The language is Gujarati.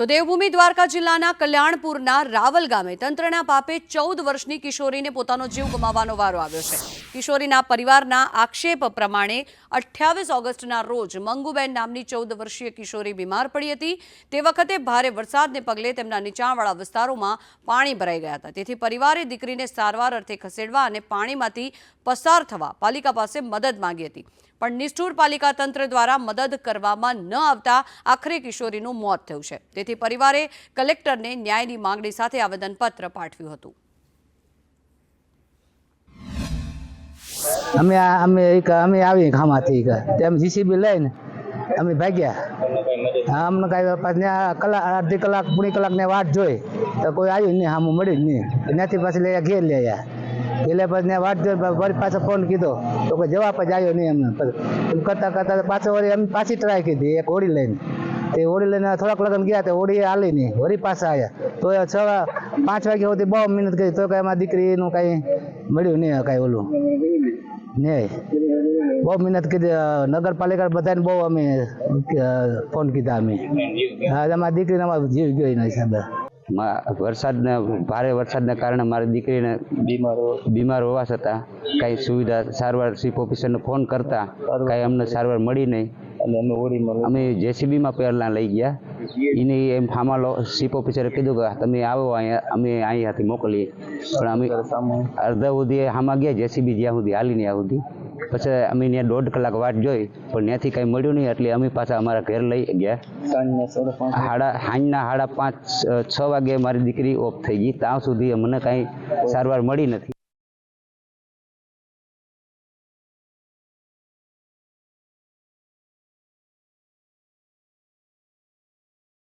તો દેવભૂમિ દ્વારકા જિલ્લાના કલ્યાણપુરના રાવલ ગામે તંત્રના પાપે ચૌદ વર્ષની કિશોરીને પોતાનો જીવ ગુમાવવાનો વારો આવ્યો છે. કિશોરીના પરિવારના આક્ષેપ પ્રમાણે અઠ્યાવીસ ઓગસ્ટના રોજ મંગુબેન નામની ચૌદ વર્ષીય કિશોરી બીમાર પડી હતી. તે વખતે ભારે વરસાદને પગલે તેમના નીચાણવાળા વિસ્તારોમાં પાણી ભરાઈ ગયા હતા. તેથી પરિવારે દીકરીને સારવાર અર્થે ખસેડવા અને પાણીમાંથી પસાર થવા પાલિકા પાસે મદદ માંગી હતી. પણ નિષ્ઠુર પાલિકા તંત્ર દ્વારા મદદ કરવામાં ન આવતા આખરે કિશોરીનું મોત થયું છે. તેથી પરિવારે કલેક્ટરને ન્યાયની માંગણી સાથે આવેદનપત્ર પાઠવ્યું હતું. અમે અમે અમે આવી ખામાંથી તેમ જીસીબી લઈને અમે ભાગ્યા. અમને કાંઈ પાછું કલાક અડધી કલાક પૂરી કલાકને વાટ જોઈ. તો કોઈ આવ્યું નહીં સામું મળ્યું જ નહીં. ત્યાંથી પાછી લઈ ઘેર લઈ આવ્યા. એટલે પછી વાત જોઈ વળી પાછો ફોન કીધો. તો કોઈ જવાબ જ આવ્યો નહીં અમને એમ કરતાં કરતાં પાછો વળી અમે પાછી ટ્રાય કીધી, એક હોડી લઈને. તે હોડી લઈને થોડાક લગ્ન ગયા તે હોડી હાલી નહીં, વળી પાછા આવ્યા તો છ પાંચ વાગ્યા સુધી બહુ મહેનત કરી તો કાંઈ એમાં દીકરીનું કાંઈ મળ્યું નહીં, કાંઈ ઓલું. નહીં. બહુ મહેનત કીધી નગરપાલિકા બધાને બહુ અમે ફોન કીધા અમે. હા અમારી દીકરીને અમારો જીવ ગયો એના હિસાબે. વરસાદના ભારે વરસાદના કારણે મારી દીકરીને બીમાર બીમાર હોવા છતાં કાંઈ સુવિધા સારવાર ચીફ ઓફિસરને ફોન કરતા કાંઈ અમને સારવાર મળી નહીં. અમે જેસીબીમાં પહેલાં લઈ ગયા. એની એમ હામાં લો ચીફ ઓફિસરે કીધું કે તમે આવો અહીંયા અમે અહીંયાથી મોકલીએ. પણ અમે અડધા સુધી હામાં ગયા જેસીબી જ્યાં સુધી હાલી ને ત્યાં સુધી. પછી અમે ત્યાં દોઢ કલાક વાટ જોઈ પણ ત્યાંથી કઈ મળ્યું નહીં એટલે અમે પાછા અમારા ઘેર લઈ ગયા. હાડા સાંજના સાડા પાંચ છ વાગે મારી દીકરી ઓફ થઈ ગઈ. ત્યાં સુધી મને કાંઈ સારવાર મળી નથી.